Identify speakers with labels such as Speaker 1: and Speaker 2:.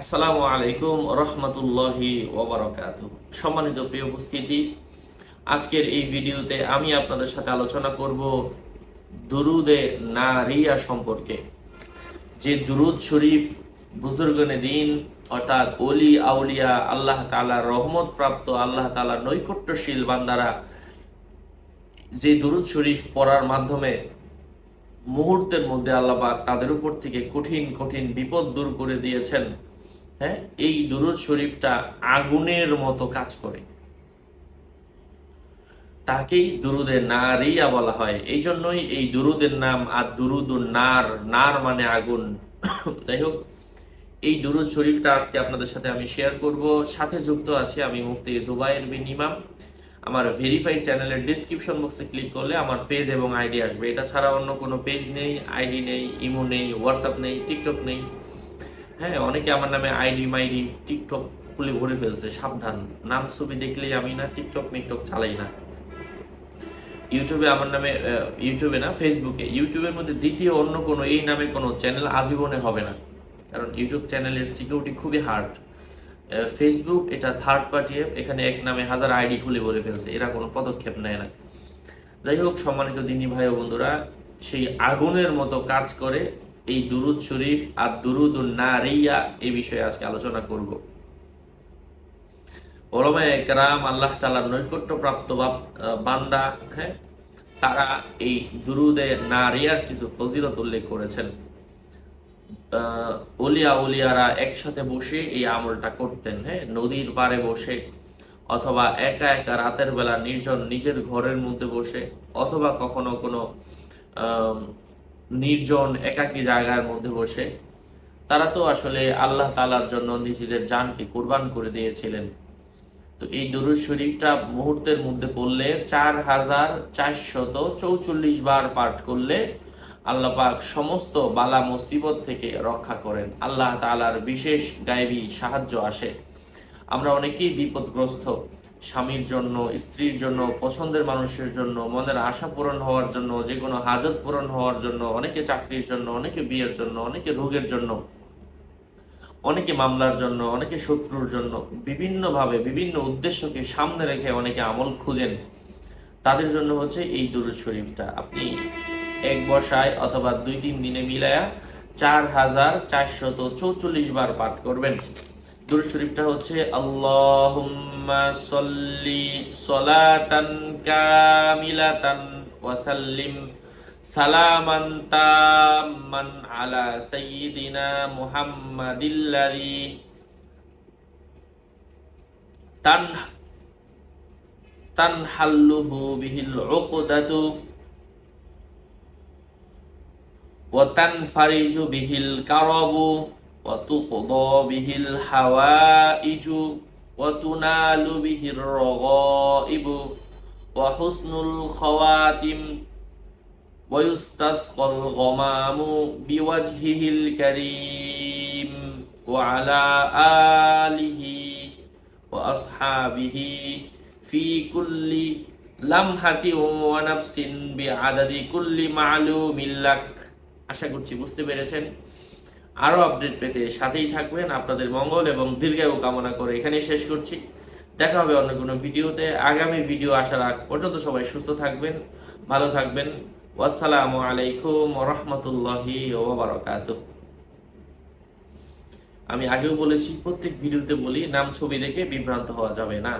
Speaker 1: আসসালামু আলাইকুম রহমতুল্লাহি ওবরাকাত সম্মানিত প্রিয় উপস্থিতি, আজকের এই ভিডিওতে আমি আপনাদের সাথে আলোচনা করব দুরুদে নারিয়া সম্পর্কে। যে দুরুদ শরীফ বুজুর্গনে দিন, অর্থাৎ অলি আউলিয়া, আল্লাহ তালার রহমত প্রাপ্ত, আল্লাহ তালার নৈকট্যশীল বান্দারা যে দুরুদ শরীফ পড়ার মাধ্যমে মুহূর্তের মধ্যে আল্লাপাক তাদের উপর থেকে কঠিন কঠিন বিপদ দূর করে দিয়েছেন। হ্যাঁ? এই দুরুদ শরীফটা আগুনের মতো কাজ করে। তাকেই দুরুদে নারিয়া বলা হয়। এই জন্যই এই দুরুদের নাম আর দুরুদুন নার। নার মানে আগুন। যাই হোক, এই দুরুদ শরীফটা আজকে আপনাদের সাথে আমি শেয়ার করব। সাথে যুক্ত আছে আমি মুফতি জুবাইর বিন ইমাম। আমার ভেরিফাইড চ্যানেলের ডিসক্রিপশন বক্সে ক্লিক করলে আমার পেজ এবং আইডি আসবে। এটা ছাড়া অন্য কোনো পেজ নেই আইডি নেই ইমো নেই হোয়াটসঅ্যাপ নেই টিকটক নেই। হ্যাঁ অনেকে আমার নামে আইডি মাইডি টিকটক খুলে ভরে ফেলছে, সাবধান। নাম, ছবি দেখলেই আমি না টিকটক মিকটক চালাই না। ইউটিউবে আমার নামে ইউটিউবে না, ফেসবুকে। ইউটিউবের মধ্যে দ্বিতীয় অন্য কোনো, এই নামে কোনো চ্যানেল আজীবনে হবে না। কারণ ইউটিউব চ্যানেলের সিকিউরিটি খুবই হার্ড ফেসবুক এটা থার্ড পার্টি অ্যাপ এখানে এক নামে হাজার আইডি খুলে বলে ফেলছে। এরা কোনো পদক্ষেপ নেয় না। যাই হোক, সম্মানিত দিনী ভাই ও বন্ধুরা, সেই আগুনের মতো কাজ করে এই দুরুদ শরীফ আর দুরুদ নারিয়া এই বিষয়ে আজকে আলোচনা করব। ওলমা একরাম আল্লাহ তালার নৈকট্য প্রাপ্ত বান্দা হ্যাঁ তারা এই দুরুদে নারিয়ার কিছু ফজিলত উল্লেখ করেছেন। অলিয়া একসাথে বসে এই আমলটা করতেন হ্যাঁ নদীর পাড়ে বসে, অথবা একা একা রাতের বেলা নির্জন নিজের ঘরের মধ্যে বসে, অথবা কখনো কোনো নির্জন, একাকী জায়গার মধ্যে বসে। তারা তো আসলে আল্লাহ তালার জন্য নিজেদের জানকে কোরবান করে দিয়েছিলেন। তো এই দুরুদ শরীফটা মুহূর্তের মধ্যে পড়লে চার হাজার চারশত চৌচল্লিশ বার পাঠ করলে আল্লাহ পাক সমস্ত বালা মুসিবত থেকে রক্ষা করেন। আল্লাহ তালার বিশেষ গায়েবী সাহায্য আসে। আমরা অনেকেই বিপদগ্রস্ত। স্বামীর জন্য, স্ত্রীর জন্য, পছন্দের মানুষের জন্য, মনের আশা পূরণ হওয়ার জন্য, যে কোনো হাজত পূরণ হওয়ার জন্য, অনেকে চাকরির জন্য, অনেকে বিয়ের জন্য, অনেকে রোগের জন্য, অনেকে মামলার জন্য, অনেকে শত্রুর জন্য, বিভিন্নভাবে, বিভিন্ন উদ্দেশ্যকে সামনে রেখে অনেকে আমল খুঁজেন। তাদের জন্য হচ্ছে এই দুরুদ শরীফটা। আপনি এক বসায় অথবা দুই তিন দিনে মিলায়া চার হাজার চারশত চৌচল্লিশ বার পাঠ করবেন। দুরুদ শরীফটা হচ্ছে, আল্লাহুম্মা সল্লি সলাতান কামিলাতান ওয়া সাল্লিম সালামান তাম্মান আলা সাইয়্যিদিনা মুহাম্মাদিল্লাযী তান তানহাল্লুহু বিহিল উকদাতু ওয়া তানফারিজু বিহিল কারাবু। وتقضى به الحوائج وتنال به الرغائب وحسن الخواتم ويستسقى الغمام بوجهه الكريم وعلى آله وأصحابه في كل لمحة ونفس بعدد كل معلوم لك আশা করছি বুঝতে পেরেছেন আরও আপডেট পেতে সাথেই থাকবেন। আপনাদের মঙ্গল এবং দীর্ঘায়ু কামনা করে এখানেই শেষ করছি। দেখা হবে অন্য কোনো ভিডিওতে। আগামী ভিডিও আসার আগ পর্যন্ত সবাই সুস্থ থাকবেন, ভালো থাকবেন। ওয়াসসালামু আলাইকুম রহমতুল্লাহি ওবরাকাত আমি আগেও বলেছি, প্রত্যেক ভিডিওতে বলি, নাম ছবি দেখে বিভ্রান্ত হওয়া যাবে না।